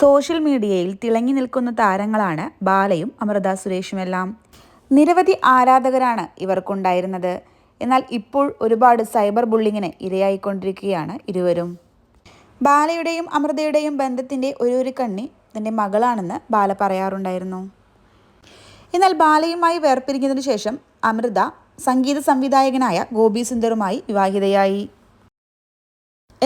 Social മീഡിയയിൽ തിളങ്ങി നിൽക്കുന്ന താരങ്ങളാണ് ബാലയും അമൃത സുരേഷുമെല്ലാം നിരവധി ആരാധകരാണ് ഇവർക്കുണ്ടായിരുന്നത്. എന്നാൽ ഇപ്പോൾ ഒരുപാട് സൈബർ ബുള്ളിങ്ങിന് ഇരയായിക്കൊണ്ടിരിക്കുകയാണ് ഇരുവരും. ബാലയുടെയും അമൃതയുടെയും ബന്ധത്തിന്റെ ഒരു ഒരു കണ്ണി തന്റെ മകളാണെന്ന് ബാല പറയാറുണ്ടായിരുന്നു. എന്നാൽ ബാലയുമായി വേർപിരിഞ്ഞതിനു ശേഷം അമൃത സംഗീത സംവിധായകനായ ഗോപി സുന്ദറുമായി വിവാഹിതയായി.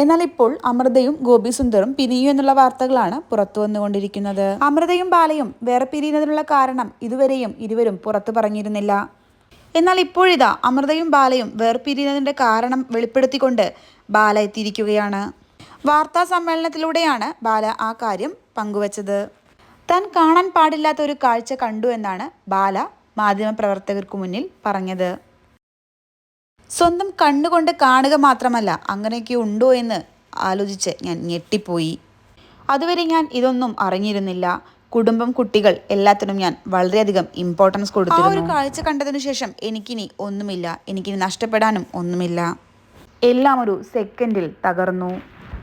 എന്നാൽ ഇപ്പോൾ അമൃതയും ഗോപി സുന്ദറും പിരിയും എന്നുള്ള വാർത്തകളാണ് പുറത്തു വന്നുകൊണ്ടിരിക്കുന്നത്. അമൃതയും ബാലയും വേറെ പിരിയുന്നതിനുള്ള കാരണം ഇതുവരെയും ഇരുവരും പുറത്തു പറഞ്ഞിരുന്നില്ല. എന്നാൽ ഇപ്പോഴിതാ അമൃതയും ബാലയും വേർപിരിയുന്നതിന്റെ കാരണം വെളിപ്പെടുത്തിക്കൊണ്ട് ബാല എത്തിയിരിക്കുകയാണ്. വാർത്താ സമ്മേളനത്തിലൂടെയാണ് ബാല ആ കാര്യം പങ്കുവച്ചത്. താൻ കാണാൻ പാടില്ലാത്ത ഒരു കാഴ്ച കണ്ടു എന്നാണ് ബാല മാധ്യമപ്രവർത്തകർക്ക് മുന്നിൽ പറഞ്ഞത്. സ്വന്തം കണ്ണുകൊണ്ട് കാണുക മാത്രമല്ല അങ്ങനെയൊക്കെ ഉണ്ടോ എന്ന് ആലോചിച്ച് ഞാൻ ഞെട്ടിപ്പോയി. അതുവരെ ഞാൻ ഇതൊന്നും അറിഞ്ഞിരുന്നില്ല. കുടുംബം കുട്ടികൾ എല്ലാത്തിനും ഞാൻ വളരെയധികം ഇമ്പോർട്ടൻസ് കൊടുത്തു ആ ഒരു കാഴ്ച കണ്ടതിനു ശേഷം എനിക്കിനി ഒന്നുമില്ല. എനിക്കിനി നഷ്ടപ്പെടാനും ഒന്നുമില്ല. എല്ലാം ഒരു സെക്കൻഡിൽ തകർന്നു.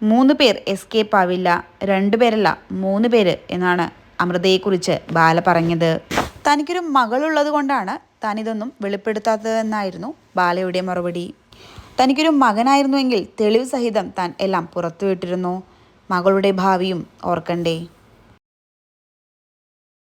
മൂന്ന് പേർ എസ്കേപ്പ് ആവില്ല. രണ്ടു പേരല്ല മൂന്ന് പേര് എന്നാണ് അമൃതയെക്കുറിച്ച് ബാല പറഞ്ഞത്. തനിക്കൊരു മകളുള്ളത് കൊണ്ടാണ് താൻ ഇതൊന്നും വെളിപ്പെടുത്താത്തതെന്നായിരുന്നു ബാലയുടെ മറുപടി. തനിക്കൊരു മകനായിരുന്നുവെങ്കിൽ തെളിവ് സഹിതം താൻ എല്ലാം പുറത്തുവിട്ടിരുന്നു. മകളുടെ ഭാവിയും ഓർക്കണ്ടേ?